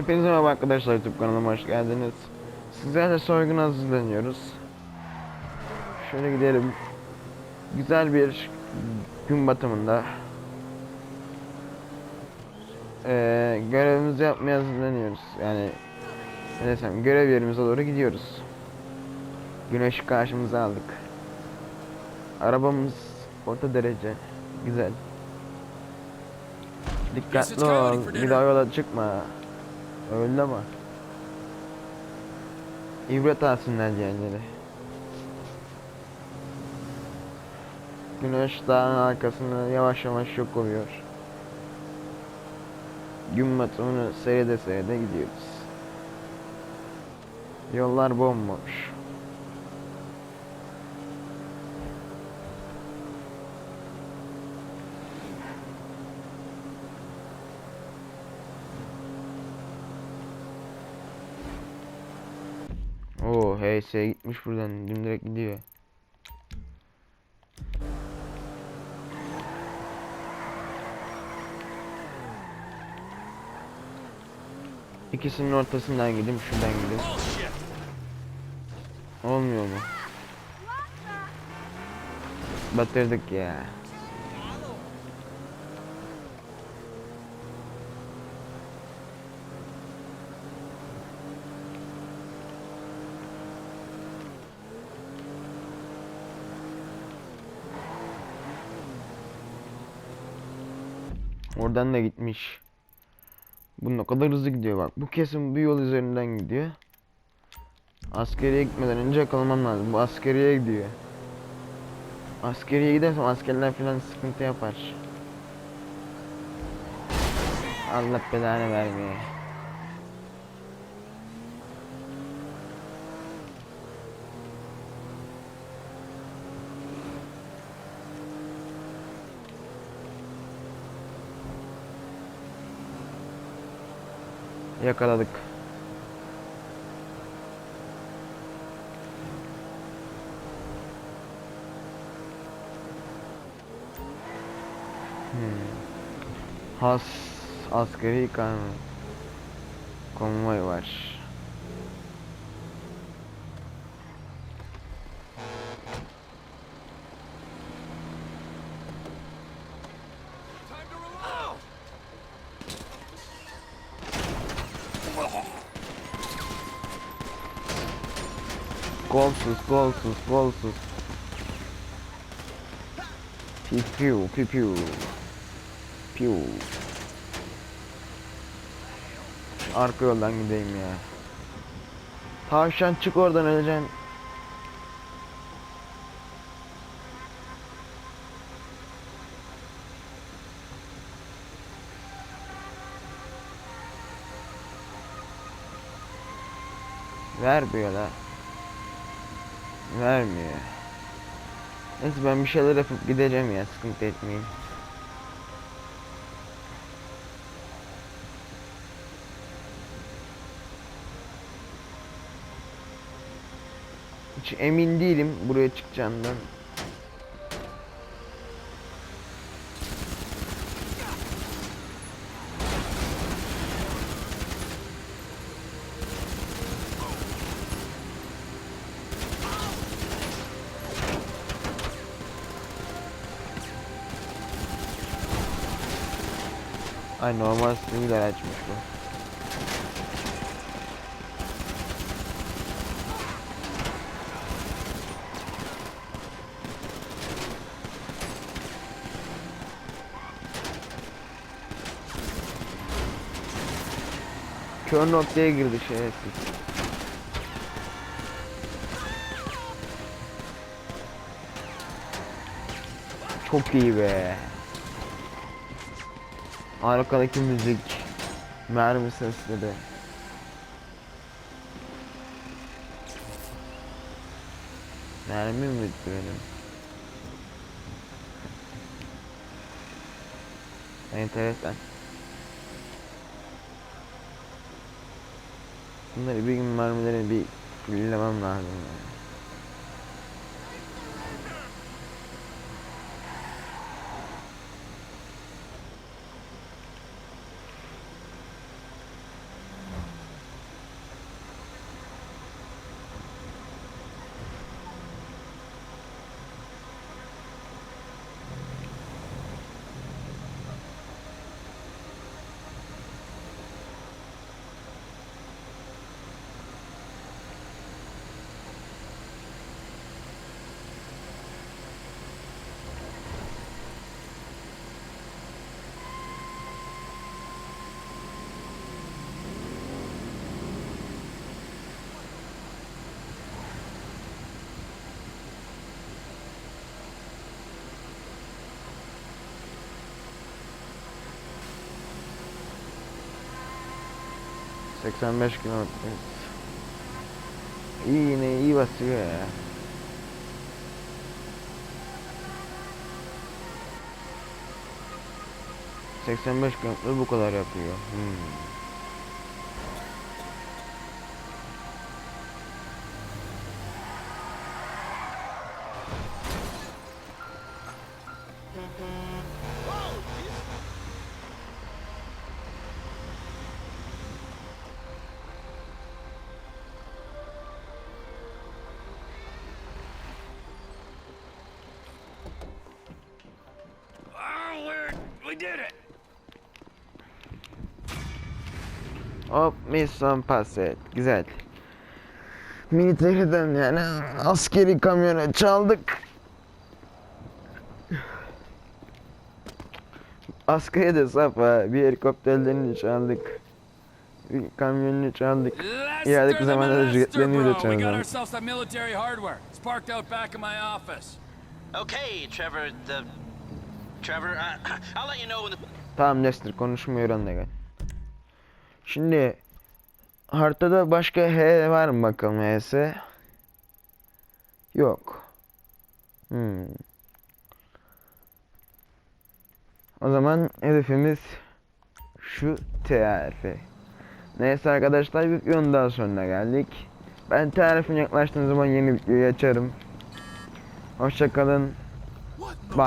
Hepinize merhaba arkadaşlar YouTube kanalıma hoş geldiniz. Sizlerle soygun hazırlanıyoruz. Şöyle gidelim. Güzel bir gün batımında ee, görevimizi yapmaya hazırlanıyoruz. Yani ne desem görev yerimize doğru gidiyoruz. Güneşi karşımıza aldık. Arabamız orta derece. Güzel. Dikkatli ol. Bir daha yola çıkma. Öyle ama. İbret alsınlar diyenleri. Güneş dağın arkasında yavaş yavaş yok oluyor. Gün batımını seyrede seyrede gidiyoruz. Yollar bomboş. Oo HS gitmiş buradan dimdirek gidiyor. İkisinin ortasından gideyim şuradan gideyim. Olmuyor mu? Batırdık ya. Oradan da gitmiş. Bu ne kadar hızlı gidiyor bak. Bu kesin bu yol üzerinden gidiyor. Askeriye gitmeden önce yakalamam lazım. Bu askeriye gidiyor. Askeriye gidersem askerler falan sıkıntı yapar. Allah belanı vermeye. Yakaladık. Hmm. Has askeri kanun. Konvoy var. Golsuz, golsuz, golsuz. Piu piu piu piu. Piu. Arka yoldan gideyim ya. Tavşan çık oradan öleceksin. Vermiyor la. Vermiyor. Neyse ben bir şeyler yapıp gideceğim ya sıkıntı etmeyin. Hiç emin değilim buraya çıkacağımdan. Ay normal streamler açmış bu. Kör noktaya girdi şerefsiz. Çok iyi be. Arkadaki müzik, mermi sesleri. Mermi mi benim? Enteresan. Bunları bir gün mermileri bir fullemem lazım yani. 85 kilometreyiz. İyi yine iyi basıyor ya. ...85 kilometre bu kadar yapıyor. Hmm. Oh, did it! Hop mission paset. Güzel. Militeriden yani askeri kamyonu çaldık. Askeri de saf ha. Bir helikopterlerini çaldık. Bir kamyonunu çaldık. Lester, zamanda da jetlerini de bro. We got çalacağım. ourselves some military hardware. It's parked out back in my office. Okay, Trevor, the... Trevor, I'll let you know when the... Tamam Lester konuşmayı öğren de gel. Şimdi haritada başka H var mı bakalım H'si? Yok. Hmm. O zaman hedefimiz şu T harfi. Neyse arkadaşlar bir videonun daha sonuna geldik. Ben T harfine yaklaştığım zaman yeni videoyu açarım. Hoşçakalın. Bye.